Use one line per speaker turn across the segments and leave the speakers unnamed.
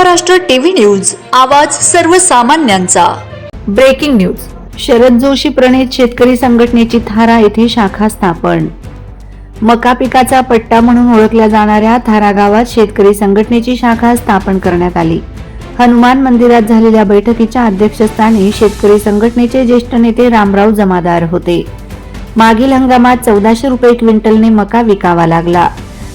Maharashtra TV news आवाज सर्वसामान्यांचा.
Breaking news. Sharad Joshi प्रणित शेतकरी संघटनेची थारा येथे शाखा स्थापन. मका पिकाचा पट्टा म्हणून ओळखल्या जाणाऱ्या थारा गावात शेतकरी संघटनेची शाखा स्थापन करण्यात आली. हनुमान मंदिरात झालेल्या बैठकीच्या अध्यक्षस्थानी शेतकरी संघटनेचे ज्येष्ठ नेते रामराव जमादार होते. मागील हंगामात चौदाशे रुपये क्विंटलने मका विकावा लागला.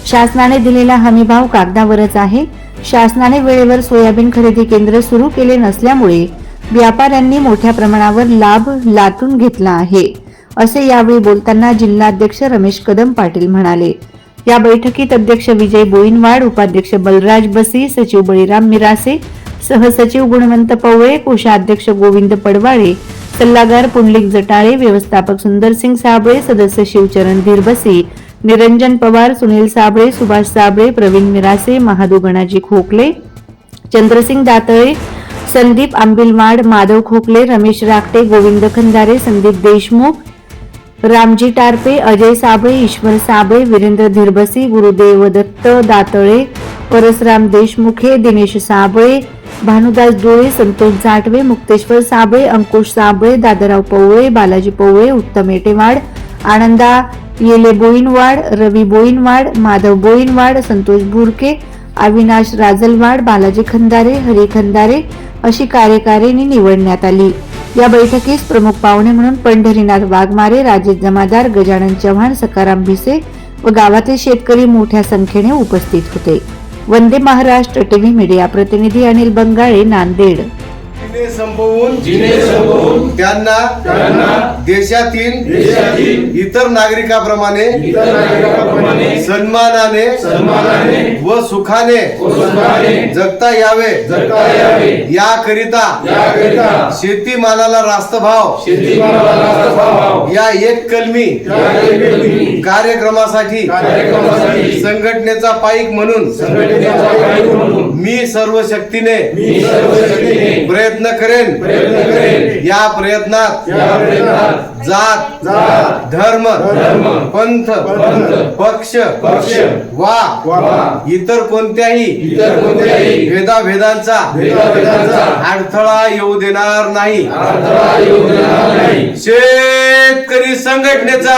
शासनाने दिलेला हमीभाव कागदावरच आहे. शासनाने वेळेवर सोयाबीन खरेदी केंद्र सुरू केले नसल्यामुळे व्यापाऱ्यांनी मोठ्या प्रमाणावर लाभ लाटून घेतला आहे. असे यावेळी बोलताना जिल्हाध्यक्ष रमेश कदम पाटील म्हणाले या बैठकीत अध्यक्ष विजय बोईनवाड उपाध्यक्ष बलराज बसी सचिव बळीराम मिरासे सहसचिव गुणवंत पवळे कोषाध्यक्ष गोविंद पडवाळे सल्लागार पुंडलिक जटाळे व्यवस्थापक सुंदरसिंग साबळे सदस्य शिवचरण धीरबसी निरंजन पवार सुनील साबळे सुभाष साबळे प्रवीण मिरासे महादू गणाजी खोकले चंद्रसिंग दातळे संदीप आंबिलवाड माधव खोकले रमेश राकटे गोविंद खंदारे संदीप देशमुख रामजी टारपे अजय साबळे ईश्वर साबळे वीरेंद्र धीरबसी गुरुदेव दत्त दातळे परसराम देशमुखे दिनेश साबळे भानुदास डोळे संतोष जाटवे मुक्तेश्वर साबळे अंकुश साबळे दादाराव पवळे बालाजी पवळे उत्तम एटेवाड आनंदा येले बोईनवाड रवी बोईनवाड माधव बोईनवाड संतोष बुरके अविनाश राजलवाड बालाजी खंदारे हरी खंदारे अशी कार्यकारिणी निवडण्यात आली. या बैठकीस प्रमुख पाहुणे म्हणून पंढरीनाथ वाघमारे राजेश जमादार गजानन चव्हाण सकाराम भिसे व गावातील शेतकरी मोठ्या संख्येने उपस्थित होते. वंदे महाराष्ट्र टीव्ही मीडिया प्रतिनिधी अनिल बंगाळे नांदेड.
जिने संपवून
जिने संपवून
त्यांना
त्यांना
देशातील
देशातील
इतर नागरिकाप्रमाणे
इतर नागरिकांप्रमाणे
सन्मानाने
सन्मानाने
व सुखाने
व सुखाने
जगता यावे.
जगता यावे.
याकरिता
याकरिता
शेतीमालाला रास्त भाव
शेतीमालाला रास्त भाव
या एक कलमी कार्यक्रमासाठी
कार्यक्रमासाठी
संघटनेचा पाईक म्हणून
संघटनेचा काही म्हणून
मी सर्व शक्तीने
मी सर्व शक्तीने
प्रयत्न
प्रयत्न करेन.
या प्रयत्नात जात धर्म पंथ पक्ष
पक्ष,
वा
इतर कोणत्याही
भेदाभेदांचा
भेदाभेदांचा
अडथळा येऊ देणार नाही.
अडथळा येऊ देणार नाही.
शेतकरी संघटनेचा